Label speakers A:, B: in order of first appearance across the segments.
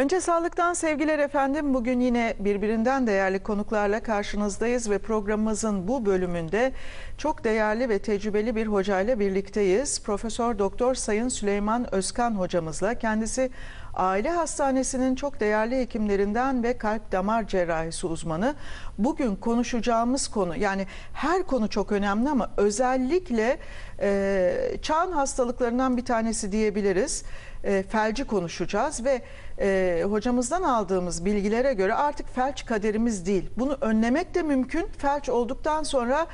A: Önce sağlıktan sevgiler efendim. Bugün yine birbirinden değerli konuklarla karşınızdayız ve programımızın bu bölümünde çok değerli ve tecrübeli bir hocayla birlikteyiz. Profesör Doktor Sayın Süleyman Özkan hocamızla. Kendisi aile hastanesinin çok değerli hekimlerinden ve kalp damar cerrahisi uzmanı. Bugün konuşacağımız konu yani her konu çok önemli ama özellikle e, çağın hastalıklarından bir tanesi diyebiliriz. E, felci konuşacağız ve e, hocamızdan aldığımız bilgilere göre artık felç kaderimiz değil. Bunu önlemek de mümkün. Felç olduktan sonra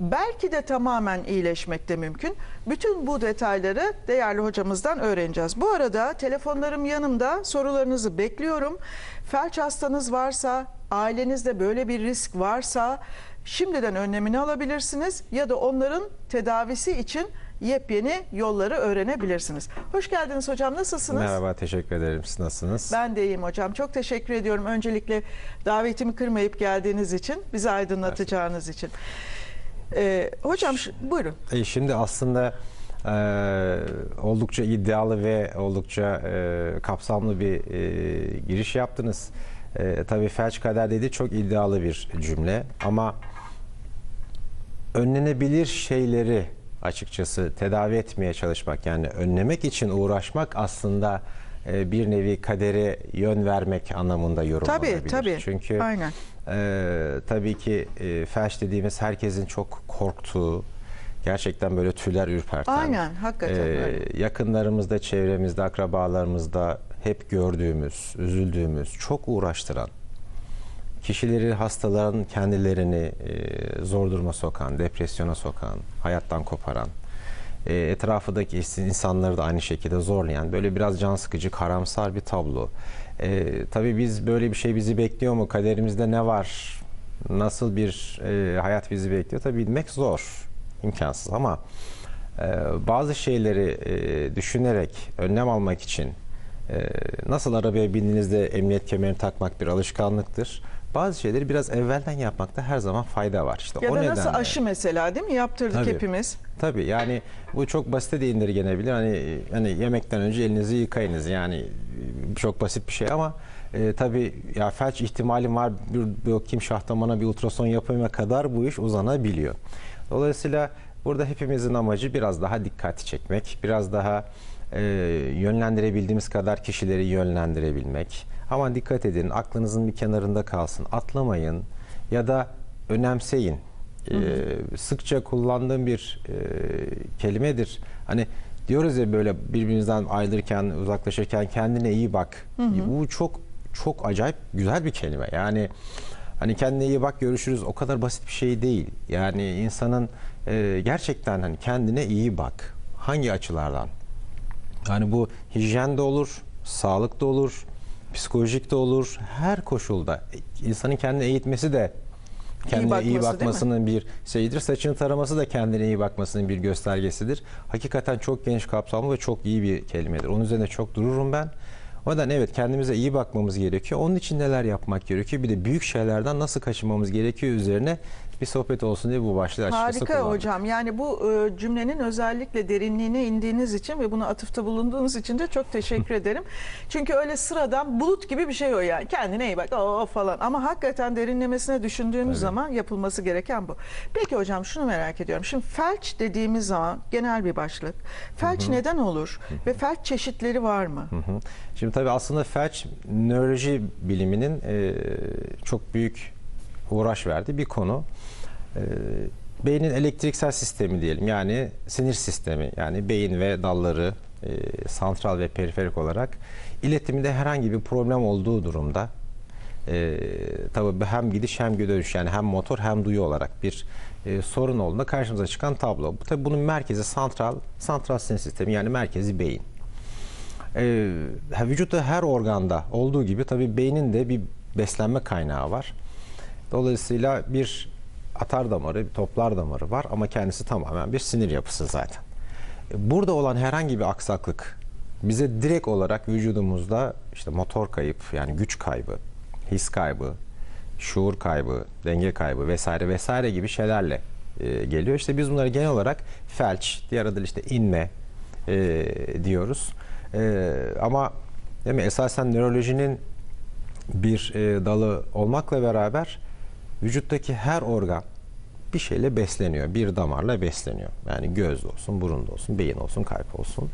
A: belki de tamamen iyileşmek de mümkün. Bütün bu detayları değerli hocamızdan öğreneceğiz. Bu arada telefonlarım yanımda. Sorularınızı bekliyorum. Felç hastanız varsa, ailenizde böyle bir risk varsa şimdiden önlemini alabilirsiniz ya da onların tedavisi için yepyeni yolları öğrenebilirsiniz. Hoş geldiniz hocam. Nasılsınız?
B: Merhaba, teşekkür ederim. Siz nasılsınız?
A: Ben de iyiyim hocam. Çok teşekkür ediyorum. Öncelikle davetimi kırmayıp geldiğiniz için, bizi aydınlatacağınız için. Ee, hocam buyurun.
B: E, şimdi aslında e, oldukça iddialı ve oldukça e, kapsamlı bir e, giriş yaptınız. E, tabii felç kader dediği çok iddialı bir cümle ama önlenebilir şeyleri açıkçası tedavi etmeye çalışmak yani önlemek için uğraşmak aslında e, bir nevi kadere yön vermek anlamında yorumlanabilir.
A: Tabii, tabii.
B: Çünkü
A: Aynen.
B: Ee, tabii ki e, felç dediğimiz herkesin çok korktuğu, gerçekten böyle tüyler ürperten.
A: Aynen, hakikaten
B: e. Yakınlarımızda, çevremizde, akrabalarımızda hep gördüğümüz, üzüldüğümüz, çok uğraştıran, kişileri, hastaların kendilerini e, zor duruma sokan, depresyona sokan, hayattan koparan, e, etrafındaki insanları da aynı şekilde zorlayan, böyle biraz can sıkıcı, karamsar bir tablo. E, tabii biz böyle bir şey bizi bekliyor mu? Kaderimizde ne var? Nasıl bir e, hayat bizi bekliyor? Tabii bilmek zor, imkansız ama e, bazı şeyleri e, düşünerek, önlem almak için e, nasıl arabaya bindiğinizde emniyet kemerini takmak bir alışkanlıktır. Bazı şeyleri biraz evvelden yapmakta her zaman fayda var. İşte
A: Ya
B: o
A: da nasıl
B: nedenle-
A: aşı mesela değil mi? Yaptırdık
B: Tabii.
A: hepimiz.
B: Tabii yani bu çok basite de indirgenebilir. Hani hani yemekten önce elinizi yıkayınız. Yani e, çok basit bir şey ama e, tabii ya felç ihtimalim var. Bir, bir bakayım şahtımana bir ultrason yapayım kadar bu iş uzanabiliyor. Dolayısıyla burada hepimizin amacı biraz daha dikkati çekmek, biraz daha e, yönlendirebildiğimiz kadar kişileri yönlendirebilmek. Ama dikkat edin aklınızın bir kenarında kalsın. Atlamayın ya da önemseyin. Ee, sıkça kullandığım bir e, kelimedir. Hani diyoruz ya böyle birbirimizden ayrılırken, uzaklaşırken kendine iyi bak. Bu çok çok acayip güzel bir kelime. Yani hani kendine iyi bak görüşürüz o kadar basit bir şey değil. Yani insanın e, gerçekten hani kendine iyi bak. Hangi açılardan? Yani bu hijyen de olur, sağlık da olur, psikolojik de olur. Her koşulda insanın kendine eğitmesi de kendine iyi,
A: bakması, mi?
B: bakmasının bir şeyidir. Saçını taraması da kendine iyi bakmasının bir göstergesidir. Hakikaten çok geniş kapsamlı ve çok iyi bir kelimedir. Onun üzerine çok dururum ben. O yüzden evet kendimize iyi bakmamız gerekiyor. Onun için neler yapmak gerekiyor? Bir de büyük şeylerden nasıl kaçınmamız gerekiyor üzerine bir sohbet olsun diye bu başlığı açıkçası
A: Harika
B: kullandım.
A: hocam. Yani bu e, cümlenin özellikle derinliğine indiğiniz için ve buna atıfta bulunduğunuz için de çok teşekkür ederim. Çünkü öyle sıradan bulut gibi bir şey o yani. Kendine iyi bak o falan. Ama hakikaten derinlemesine düşündüğümüz
B: Evet.
A: zaman yapılması gereken bu. Peki hocam şunu merak ediyorum. Şimdi felç dediğimiz zaman genel bir başlık. Felç neden olur ve felç çeşitleri var mı?
B: Hı hı. Şimdi tabii aslında felç nöroloji biliminin e, çok büyük uğraş verdiği bir konu. E, beynin elektriksel sistemi diyelim yani sinir sistemi yani beyin ve dalları e, santral ve periferik olarak iletiminde herhangi bir problem olduğu durumda e, tabii hem gidiş hem dönüş yani hem motor hem duyu olarak bir e, sorun olduğunda karşımıza çıkan tablo. Bu tabii bunun merkezi santral santral sinir sistemi yani merkezi beyin. Ha, vücutta her organda olduğu gibi tabii beynin de bir beslenme kaynağı var. Dolayısıyla bir atar damarı, bir toplar damarı var ama kendisi tamamen bir sinir yapısı zaten. Burada olan herhangi bir aksaklık bize direkt olarak vücudumuzda işte motor kayıp yani güç kaybı, his kaybı, şuur kaybı, denge kaybı vesaire vesaire gibi şeylerle e, geliyor. İşte biz bunları genel olarak felç, diğer adıyla işte inme e, diyoruz. E, ama Değil mi? Esasen nörolojinin bir e, dalı olmakla beraber vücuttaki her organ bir şeyle besleniyor. Bir damarla besleniyor. Yani göz olsun, burun da olsun, beyin olsun, kalp olsun.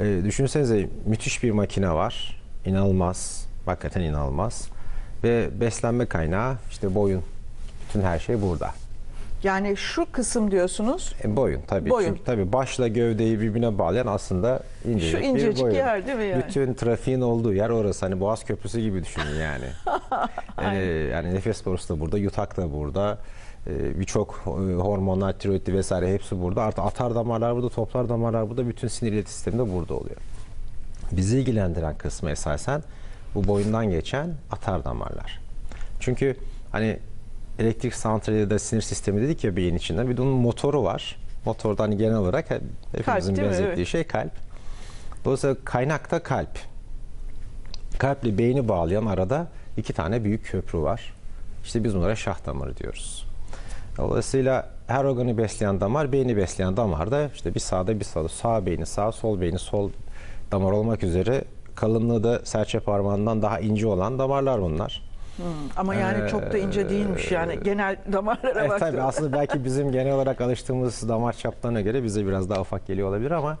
B: E, düşünsenize müthiş bir makine var. İnanılmaz. Hakikaten inanılmaz. Ve beslenme kaynağı işte boyun. Bütün her şey burada.
A: Yani şu kısım diyorsunuz.
B: E, boyun tabii.
A: Boyun.
B: Çünkü tabii başla gövdeyi birbirine bağlayan aslında incecik,
A: Şu incecik
B: bir boyun.
A: yer değil mi yani?
B: Bütün trafiğin olduğu yer orası. Hani Boğaz Köprüsü gibi düşünün yani. Ee, yani nefes borusu da burada, yutak da burada. Ee, Birçok e, hormonlar, tiroidli vesaire hepsi burada. Artı atar damarlar burada, toplar damarlar burada. Bütün sinir iletişim sistemi de burada oluyor. Bizi ilgilendiren kısmı esasen bu boyundan geçen atar damarlar. Çünkü hani elektrik santrali ya da sinir sistemi dedik ya beyin içinde bir de onun motoru var. Motordan hani genel olarak he- hepimizin
A: mi?
B: benzettiği
A: Evet.
B: şey kalp. Dolayısıyla kaynak da kalp. Kalple beyni bağlayan arada iki tane büyük köprü var. İşte biz bunlara şah damarı diyoruz. Dolayısıyla her organı besleyen damar, beyni besleyen damar da işte bir sağda bir solda. Sağ beyni sağ, sol beyni sol damar olmak üzere kalınlığı da serçe parmağından daha ince olan damarlar bunlar.
A: Hmm, Ama yani çok da ince değilmiş yani genel damarlara
B: E, tabii
A: baktığımda.
B: aslında belki bizim genel olarak alıştığımız damar çaplarına göre bize biraz daha ufak geliyor olabilir ama e,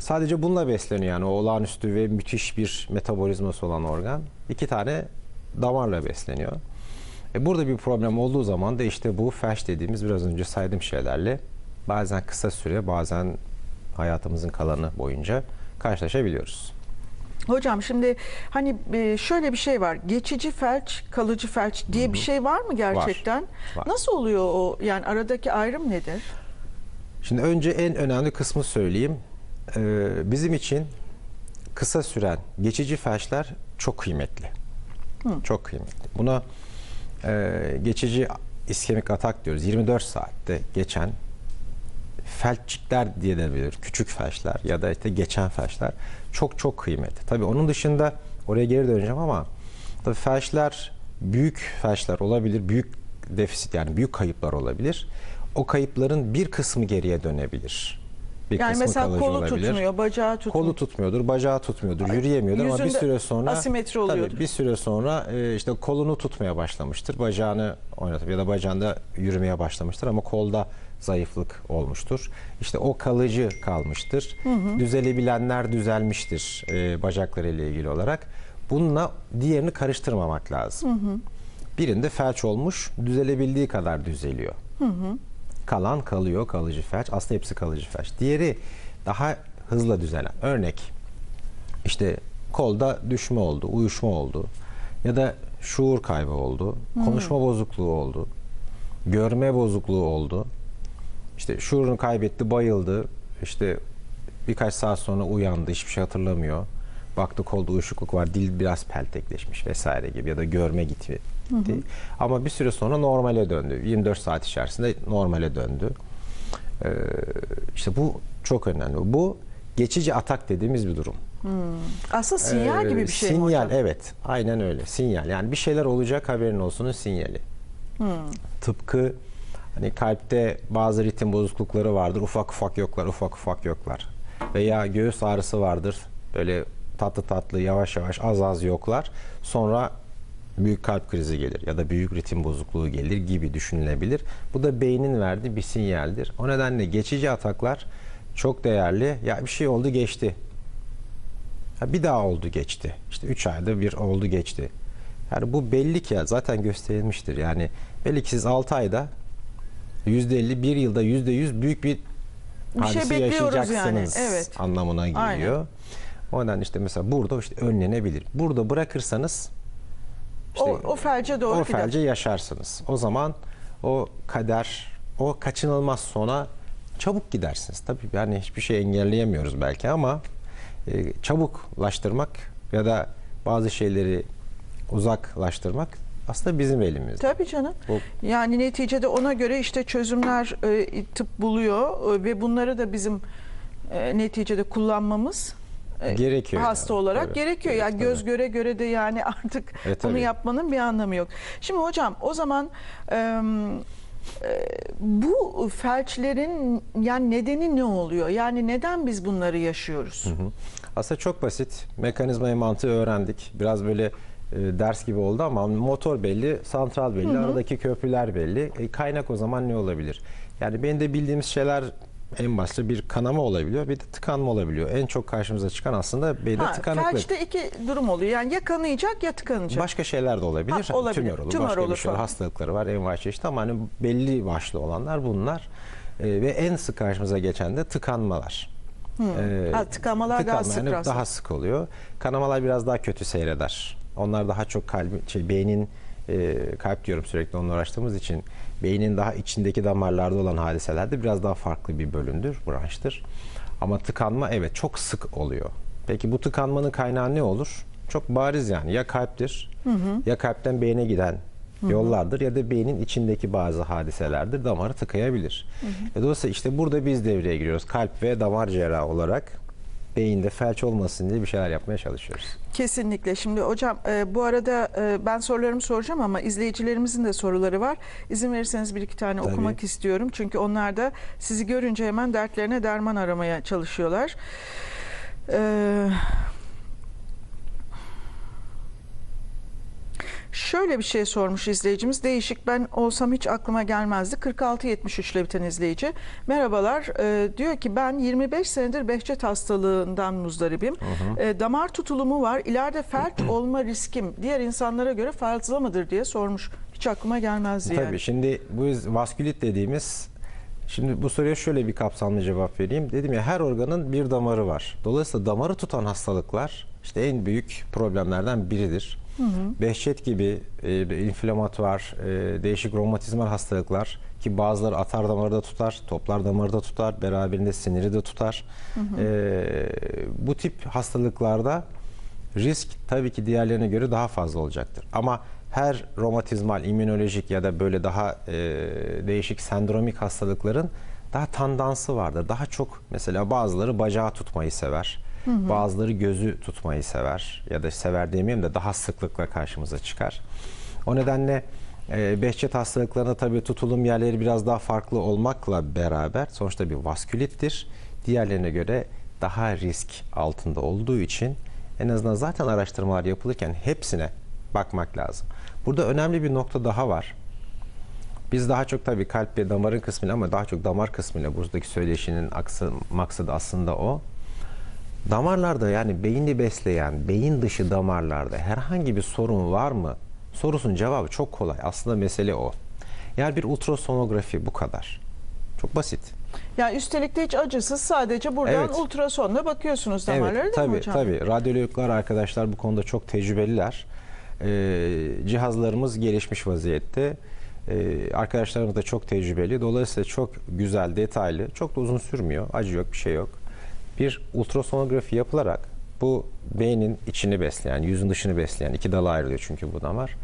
B: sadece bununla besleniyor yani o olağanüstü ve müthiş bir metabolizması olan organ. iki tane damarla besleniyor. E, burada bir problem olduğu zaman da işte bu felç dediğimiz biraz önce saydığım şeylerle bazen kısa süre bazen hayatımızın kalanı boyunca karşılaşabiliyoruz.
A: Hocam şimdi hani e, şöyle bir şey var. Geçici felç, kalıcı felç diye bir şey var mı gerçekten?
B: Var.
A: Nasıl oluyor o? Yani aradaki ayrım nedir?
B: Şimdi önce en önemli kısmı söyleyeyim. Ee, bizim için kısa süren geçici felçler çok kıymetli. Çok kıymetli. Buna e, geçici iskemik atak diyoruz. 24 saatte geçen felçikler diye de bilir. Küçük felçler ya da işte geçen felçler çok çok kıymetli. Tabii onun dışında oraya geri döneceğim ama tabii felçler büyük felçler olabilir. Büyük defisit yani büyük kayıplar olabilir. O kayıpların bir kısmı geriye dönebilir. Bir
A: Yani
B: kısmı
A: mesela
B: kalıcı
A: kolu
B: olabilir.
A: tutmuyor, bacağı tutmuyor.
B: Kolu tutmuyordur, bacağı tutmuyordur, yürüyemiyordur ama bir süre sonra
A: asimetri
B: tabii
A: oluyordur.
B: bir süre sonra e, işte kolunu tutmaya başlamıştır. Bacağını oynatıp ya da bacağında yürümeye başlamıştır ama kolda zayıflık olmuştur. İşte o kalıcı kalmıştır. Düzelebilenler düzelmiştir e, bacaklarıyla ilgili olarak. Bununla diğerini karıştırmamak lazım. Birinde felç olmuş, düzelebildiği kadar düzeliyor. Kalan kalıyor kalıcı felç. Aslında hepsi kalıcı felç. Diğeri daha hızla düzelen. Örnek işte kolda düşme oldu, uyuşma oldu ya da şuur kaybı oldu, konuşma bozukluğu oldu, görme bozukluğu oldu. İşte şuurunu kaybetti, bayıldı. İşte birkaç saat sonra uyandı, hiçbir şey hatırlamıyor. Baktı kolda uyuşukluk var, dil biraz peltekleşmiş vesaire gibi ya da görme gitti. gitti. Ama bir süre sonra normale döndü. 24 saat içerisinde normale döndü. Ee, işte bu çok önemli. Bu geçici atak dediğimiz bir durum.
A: Aslında sinyal gibi
B: Ee,
A: bir şey mi
B: Sinyal
A: hocam?
B: evet. Aynen öyle. Sinyal. Yani bir şeyler olacak haberin olsunun sinyali. Tıpkı hani kalpte bazı ritim bozuklukları vardır. Ufak ufak yoklar, ufak ufak yoklar. Veya göğüs ağrısı vardır. Böyle tatlı tatlı, yavaş yavaş, az az yoklar. Sonra büyük kalp krizi gelir ya da büyük ritim bozukluğu gelir gibi düşünülebilir. Bu da beynin verdiği bir sinyaldir. O nedenle geçici ataklar çok değerli. Ya bir şey oldu geçti. Ha, bir daha oldu geçti. İşte 3 ayda bir oldu geçti. Yani bu belli ki ya zaten gösterilmiştir. Yani belli ki siz 6 ayda %50, bir yılda %100 büyük bir
A: Bir şey bekliyoruz
B: yaşayacaksınız
A: yani, evet.
B: anlamına geliyor.
A: Aynen.
B: O nedenle işte mesela burada işte önlenebilir. Burada bırakırsanız işte
A: o, o felce doğru
B: o
A: gider.
B: felce yaşarsınız. O zaman o kader, o kaçınılmaz sona çabuk gidersiniz. Tabii yani hiçbir şey engelleyemiyoruz belki ama e, çabuklaştırmak ya da bazı şeyleri uzaklaştırmak aslında bizim elimizde.
A: Tabii canım.
B: Bu-
A: Yani neticede ona göre işte çözümler e, tıp buluyor e, ve bunları da bizim e, neticede kullanmamız
B: Gerekiyor
A: hasta
B: yani.
A: olarak
B: Tabii.
A: gerekiyor.
B: Evet,
A: yani göz
B: tabii.
A: göre göre de yani artık
B: E,
A: bunu yapmanın bir anlamı yok. Şimdi hocam o zaman e, Bu felçlerin yani nedeni ne oluyor? Yani neden biz bunları yaşıyoruz?
B: Aslında çok basit. Mekanizmayı mantığı öğrendik. Biraz böyle e, ders gibi oldu ama motor belli, santral belli, aradaki köprüler belli. E, kaynak o zaman ne olabilir? Yani benim de bildiğimiz şeyler en başta bir kanama olabiliyor, bir de tıkanma olabiliyor. En çok karşımıza çıkan aslında beyinde
A: Ha,
B: tıkanıklık.
A: felçte iki durum oluyor. Yani ya kanayacak ya tıkanacak.
B: Başka şeyler de olabilir.
A: Ha, olabilir.
B: Tümör olur,
A: Tümör
B: başka
A: olur
B: bir şey olur. Hastalıkları var, envai çeşit ama hani belli başlı olanlar bunlar. E, ve en sık karşımıza geçen de tıkanmalar. E,
A: Ha, tıkanmalar daha sık
B: yani daha sık oluyor. Kanamalar biraz daha kötü seyreder. Onlar daha çok kalbi, şey, beynin e, kalp diyorum sürekli onunla uğraştığımız için beynin daha içindeki damarlarda olan hadiselerde biraz daha farklı bir bölümdür, branştır. Ama tıkanma evet çok sık oluyor. Peki bu tıkanmanın kaynağı ne olur? Çok bariz yani ya kalptir ya kalpten beyne giden yollardır ya da beynin içindeki bazı hadiselerdir damarı tıkayabilir. E, Dolayısıyla işte burada biz devreye giriyoruz. Kalp ve damar cerrahı olarak beyinde felç olmasın diye bir şeyler yapmaya çalışıyoruz.
A: Kesinlikle. Şimdi hocam e, bu arada e, ben sorularımı soracağım ama izleyicilerimizin de soruları var. İzin verirseniz bir iki tane
B: Tabii.
A: okumak istiyorum. Çünkü onlar da sizi görünce hemen dertlerine derman aramaya çalışıyorlar. Ee, Şöyle bir şey sormuş izleyicimiz. Değişik ben olsam hiç aklıma gelmezdi. 4673 ile biten izleyici. Merhabalar. Ee, diyor ki ben 25 senedir Behçet hastalığından muzdaribim. Ee, damar tutulumu var. İleride felç olma riskim diğer insanlara göre fazla mıdır diye sormuş. Hiç aklıma gelmezdi
B: Tabii
A: yani.
B: şimdi bu vaskülit dediğimiz şimdi bu soruya şöyle bir kapsamlı cevap vereyim. Dedim ya her organın bir damarı var. Dolayısıyla damarı tutan hastalıklar işte en büyük problemlerden biridir. Behçet gibi e, inflamatuar, e, değişik romatizmal hastalıklar ki bazıları atar damarı da tutar, toplar damarı da tutar, beraberinde siniri de tutar. E, bu tip hastalıklarda risk tabii ki diğerlerine göre daha fazla olacaktır. Ama her romatizmal, immünolojik ya da böyle daha e, değişik sendromik hastalıkların daha tandansı vardır. Daha çok mesela bazıları bacağı tutmayı sever. Bazıları gözü tutmayı sever ya da sever demeyeyim de daha sıklıkla karşımıza çıkar. O nedenle e, Behçet hastalıklarında tabii tutulum yerleri biraz daha farklı olmakla beraber sonuçta bir vaskülittir. Diğerlerine göre daha risk altında olduğu için en azından zaten araştırmalar yapılırken hepsine bakmak lazım. Burada önemli bir nokta daha var. Biz daha çok tabii kalp ve damarın kısmıyla ama daha çok damar kısmıyla buradaki söyleşinin aksı, maksadı aslında o. Damarlarda yani beyni besleyen, beyin dışı damarlarda herhangi bir sorun var mı? Sorusunun cevabı çok kolay. Aslında mesele o. Yani bir ultrasonografi bu kadar. Çok basit.
A: Yani üstelik de hiç acısız sadece buradan
B: Evet.
A: ultrasonla bakıyorsunuz damarları
B: evet,
A: değil
B: tabii,
A: mi hocam?
B: Tabii, radyologlar arkadaşlar bu konuda çok tecrübeliler. Ee, cihazlarımız gelişmiş vaziyette. Ee, arkadaşlarımız da çok tecrübeli. Dolayısıyla çok güzel, detaylı, çok da uzun sürmüyor. Acı yok, bir şey yok. Bir ultrasonografi yapılarak bu beynin içini besleyen, yüzün dışını besleyen iki dala ayrılıyor çünkü bu damar.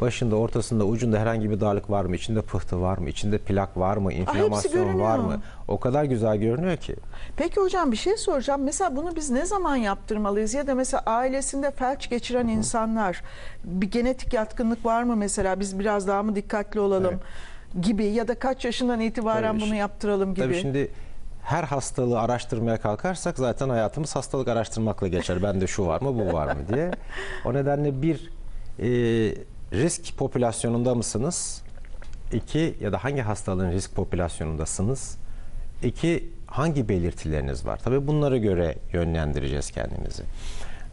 B: Başında, ortasında, ucunda herhangi bir darlık var mı? İçinde pıhtı var mı? İçinde plak var mı? İnflamasyon var mı? O kadar güzel görünüyor ki.
A: Peki hocam bir şey soracağım. Mesela bunu biz ne zaman yaptırmalıyız? Ya da mesela ailesinde felç geçiren insanlar bir genetik yatkınlık var mı mesela? Biz biraz daha mı dikkatli olalım gibi ya da kaç yaşından itibaren
B: Tabii
A: bunu yaptıralım gibi.
B: Tabii şimdi her hastalığı araştırmaya kalkarsak zaten hayatımız hastalık araştırmakla geçer. Bende şu var mı, bu var mı diye. O nedenle bir e, risk popülasyonunda mısınız? İki ya da hangi hastalığın risk popülasyonundasınız? İki hangi belirtileriniz var? Tabii bunlara göre yönlendireceğiz kendimizi.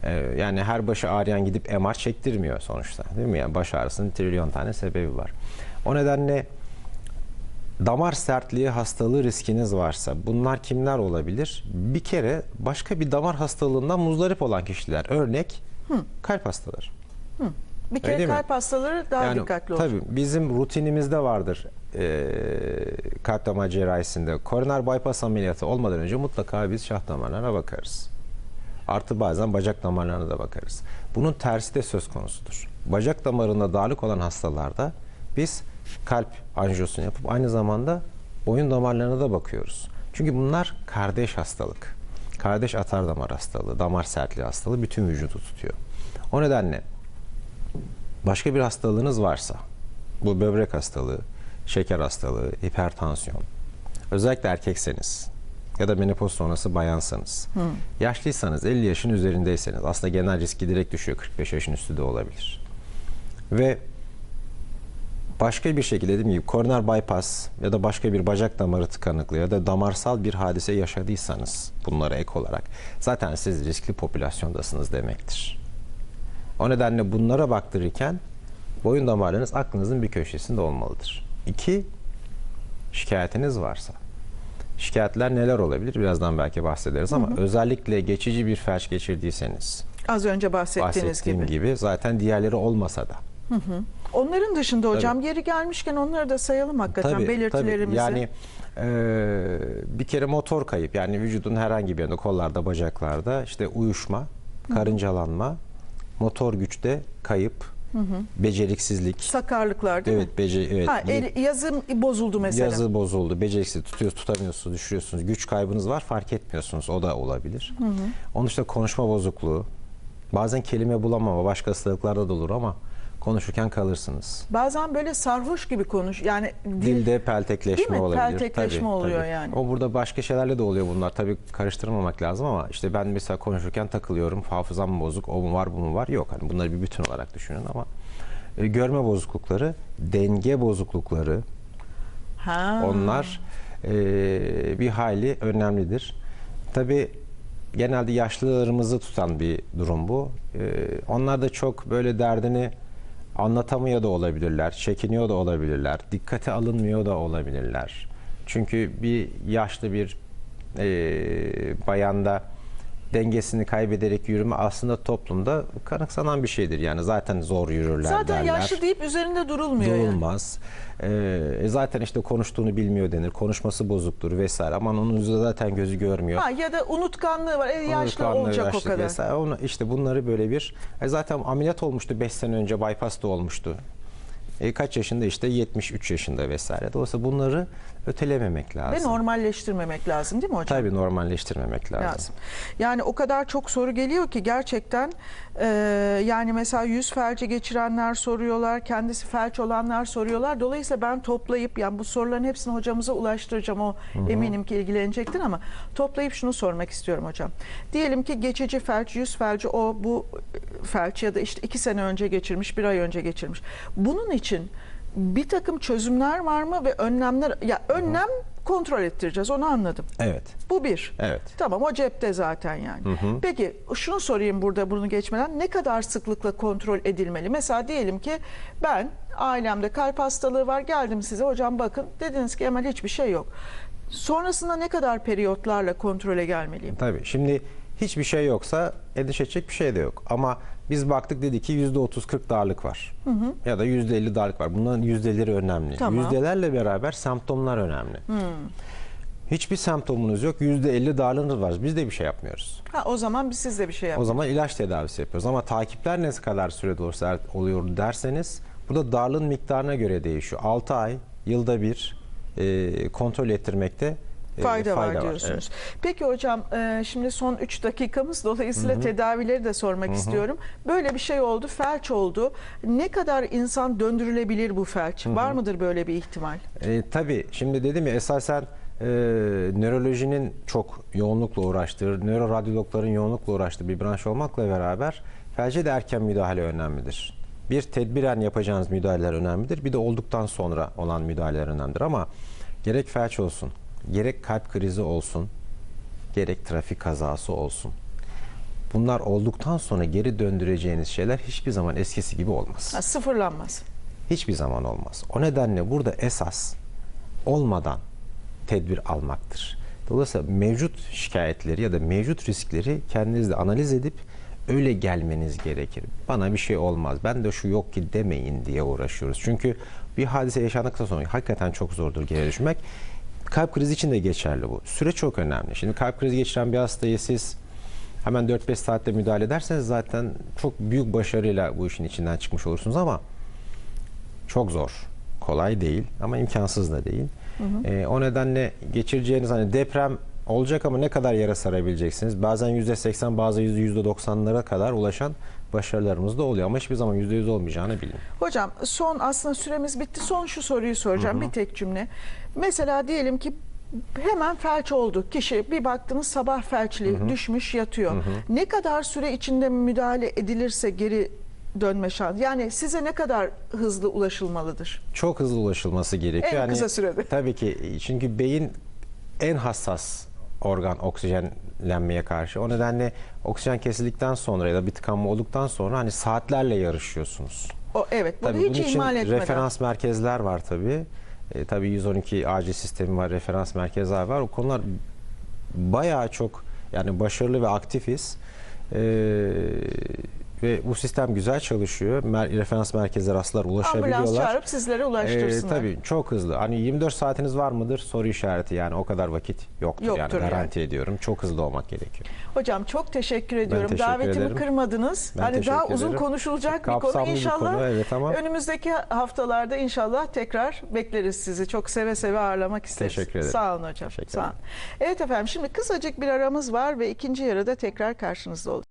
B: Ee, yani her başı ağrıyan gidip MR çektirmiyor sonuçta. Değil mi? Yani baş ağrısının trilyon tane sebebi var. O nedenle damar sertliği hastalığı riskiniz varsa bunlar kimler olabilir? Bir kere başka bir damar hastalığından muzdarip olan kişiler. Örnek kalp hastaları.
A: bir kere
B: öyle değil mi?
A: kalp hastaları daha dikkatli olsun.
B: Tabii bizim rutinimizde vardır e, kalp damar cerrahisinde. Koroner bypass ameliyatı olmadan önce mutlaka biz şah damarlarına bakarız. Artı bazen bacak damarlarına da bakarız. Bunun tersi de söz konusudur. Bacak damarında darlık olan hastalarda biz kalp anjiyosunu yapıp aynı zamanda boyun damarlarına da bakıyoruz. Çünkü bunlar kardeş hastalık. Kardeş atar damar hastalığı, damar sertliği hastalığı bütün vücudu tutuyor. O nedenle başka bir hastalığınız varsa, bu böbrek hastalığı şeker hastalığı, hipertansiyon, özellikle erkekseniz ya da menopoz sonrası bayansanız, yaşlıysanız 50 yaşın üzerindeyseniz aslında genel riski direkt düşüyor 45 yaşın üstü de olabilir. Ve başka bir şekilde dediğim gibi koroner bypass ya da başka bir bacak damarı tıkanıklığı ya da damarsal bir hadise yaşadıysanız bunlara ek olarak zaten siz riskli popülasyondasınız demektir. O nedenle bunlara baktırırken boyun damarlarınız aklınızın bir köşesinde olmalıdır. İki, şikayetiniz varsa. Şikayetler neler olabilir? Birazdan belki bahsederiz ama özellikle geçici bir felç geçirdiyseniz
A: Az önce bahsettiğiniz
B: bahsettiğim
A: gibi.
B: gibi. zaten diğerleri olmasa da
A: Onların dışında hocam yeri gelmişken onları da sayalım hakikaten belirtilerimizi.
B: Yani e, bir kere motor kayıp yani vücudun herhangi bir yerinde kollarda bacaklarda işte uyuşma, karıncalanma, motor güçte kayıp, beceriksizlik.
A: Sakarlıklar değil mi?
B: Evet, bece, evet.
A: Ha, el, yazım bozuldu mesela.
B: Yazı bozuldu, beceriksiz tutuyor, tutamıyorsunuz, düşürüyorsunuz. Güç kaybınız var, fark etmiyorsunuz. O da olabilir. Onun dışında konuşma bozukluğu. Bazen kelime bulamama, başka hastalıklarda da olur ama konuşurken kalırsınız.
A: Bazen böyle sarhoş gibi konuş. Yani dil,
B: Dilde peltekleşme
A: Değil mi?
B: olabilir.
A: Peltekleşme oluyor yani.
B: O burada başka şeylerle de oluyor bunlar. Tabii karıştırmamak lazım ama işte ben mesela konuşurken takılıyorum. Hafızam mı bozuk, o mu var, bu mu var? Yok. Hani bunları bir bütün olarak düşünün ama e, görme bozuklukları, denge bozuklukları
A: ha.
B: onlar e, bir hayli önemlidir. Tabii genelde yaşlılarımızı tutan bir durum bu. E, onlar da çok böyle derdini anlatamıyor da olabilirler, çekiniyor da olabilirler, dikkate alınmıyor da olabilirler. Çünkü bir yaşlı bir e, bayanda dengesini kaybederek yürüme aslında toplumda kanıksanan bir şeydir. Yani zaten zor yürürler
A: Zaten
B: derler.
A: yaşlı deyip üzerinde durulmuyor yani.
B: Durulmaz. Ee, zaten işte konuştuğunu bilmiyor denir. Konuşması bozuktur vesaire. Ama onun zaten gözü görmüyor.
A: Ha, ya da unutkanlığı var. E, yaşlı
B: Unutkanlığı,
A: olacak o
B: yaşlı
A: kadar.
B: Vesaire. Onu, işte bunları böyle bir... E, zaten ameliyat olmuştu 5 sene önce. Bypass da olmuştu. E, kaç yaşında işte 73 yaşında vesaire. Dolayısıyla bunları ötelememek lazım.
A: Ve normalleştirmemek lazım değil mi hocam?
B: Tabii normalleştirmemek lazım.
A: lazım. Yani o kadar çok soru geliyor ki gerçekten e, yani mesela yüz felci geçirenler soruyorlar, kendisi felç olanlar soruyorlar. Dolayısıyla ben toplayıp yani bu soruların hepsini hocamıza ulaştıracağım. O eminim ki ilgilenecektir ama toplayıp şunu sormak istiyorum hocam. Diyelim ki geçici felç, yüz felci o bu felç ya da işte iki sene önce geçirmiş, bir ay önce geçirmiş. Bunun için bir takım çözümler var mı ve önlemler ya önlem kontrol ettireceğiz onu anladım.
B: Evet.
A: Bu bir.
B: Evet.
A: Tamam o cepte zaten yani. Peki şunu sorayım burada bunu geçmeden ne kadar sıklıkla kontrol edilmeli? Mesela diyelim ki ben ailemde kalp hastalığı var geldim size hocam bakın dediniz ki hemen hiçbir şey yok. Sonrasında ne kadar periyotlarla kontrole gelmeliyim?
B: Tabii. Şimdi hiçbir şey yoksa endişe edecek bir şey de yok. Ama biz baktık dedi ki %30-40 darlık var. Ya da %50 darlık var. Bunların yüzdeleri önemli.
A: Tamam.
B: Yüzdelerle beraber semptomlar önemli. Hiçbir semptomunuz yok. %50 darlığınız var. Biz de bir şey yapmıyoruz.
A: Ha o zaman biz siz de bir şey
B: O
A: yapın.
B: zaman ilaç tedavisi yapıyoruz. Ama takipler ne kadar sürede olursa oluyor derseniz burada darlığın miktarına göre değişiyor. 6 ay, yılda bir e, kontrol ettirmekte e,
A: Fayda, var diyorsunuz.
B: Evet.
A: Peki hocam e, şimdi son 3 dakikamız dolayısıyla tedavileri de sormak istiyorum. Böyle bir şey oldu, felç oldu. Ne kadar insan döndürülebilir bu felç? Var mıdır böyle bir ihtimal?
B: E, tabii şimdi dedim ya esasen e, nörolojinin çok yoğunlukla uğraştığı, nöroradyologların yoğunlukla uğraştığı bir branş olmakla beraber felce de erken müdahale önemlidir. Bir tedbiren yapacağınız müdahaleler önemlidir. Bir de olduktan sonra olan müdahaleler önemlidir ama gerek felç olsun, gerek kalp krizi olsun, gerek trafik kazası olsun. Bunlar olduktan sonra geri döndüreceğiniz şeyler hiçbir zaman eskisi gibi olmaz.
A: Ha, sıfırlanmaz.
B: Hiçbir zaman olmaz. O nedenle burada esas olmadan tedbir almaktır. Dolayısıyla mevcut şikayetleri ya da mevcut riskleri kendiniz de analiz edip öyle gelmeniz gerekir. Bana bir şey olmaz. Ben de şu yok ki demeyin diye uğraşıyoruz. Çünkü bir hadise yaşandıktan sonra hakikaten çok zordur geri düşmek. Kalp krizi için de geçerli bu. Süre çok önemli. Şimdi kalp krizi geçiren bir hastayı siz hemen 4-5 saatte müdahale ederseniz zaten çok büyük başarıyla bu işin içinden çıkmış olursunuz ama çok zor. Kolay değil ama imkansız da değil. Ee, o nedenle geçireceğiniz hani deprem Olacak ama ne kadar yere sarabileceksiniz? Bazen %80 bazı %90'lara kadar ulaşan başarılarımız da oluyor ama hiçbir zaman %100 olmayacağını bilin.
A: Hocam son aslında süremiz bitti. Son şu soruyu soracağım bir tek cümle. Mesela diyelim ki hemen felç oldu kişi bir baktınız sabah felçli düşmüş yatıyor. Ne kadar süre içinde müdahale edilirse geri dönme şansı yani size ne kadar hızlı ulaşılmalıdır?
B: Çok hızlı ulaşılması gerekiyor.
A: En kısa sürede.
B: Tabii ki çünkü beyin en hassas organ oksijenlenmeye karşı. O nedenle oksijen kesildikten sonra ya da bir tıkanma olduktan sonra hani saatlerle yarışıyorsunuz.
A: O evet bunu
B: Tabii
A: hiç
B: bunun için
A: ihmal etmeden.
B: referans merkezler var tabii. E, tabii 112 acil sistemi var, referans merkezler var. O konular bayağı çok yani başarılı ve aktifiz. E, ve bu sistem güzel çalışıyor. Mer- referans merkezler hastalar ulaşabiliyorlar.
A: Ambulans çağırıp sizlere
B: Ee,
A: ulaştırsınlar.
B: tabii çok hızlı. Hani 24 saatiniz var mıdır? Soru işareti yani o kadar vakit yoktur,
A: Yoktur
B: yani
A: yani.
B: garanti ediyorum. Çok hızlı olmak gerekiyor.
A: Hocam çok teşekkür ediyorum.
B: teşekkür
A: Davetimi
B: ederim.
A: kırmadınız.
B: Ben
A: hani daha
B: teşekkür
A: uzun
B: ederim.
A: konuşulacak bir konu
B: Kapsamlı bir
A: inşallah.
B: konu, evet ama-
A: Önümüzdeki haftalarda inşallah tekrar bekleriz sizi. Çok seve seve ağırlamak isteriz.
B: Teşekkür ederim.
A: Sağ olun hocam. Sağ olun.
B: ederim.
A: Evet efendim şimdi kısacık bir aramız var ve ikinci yarıda tekrar karşınızda olacağız.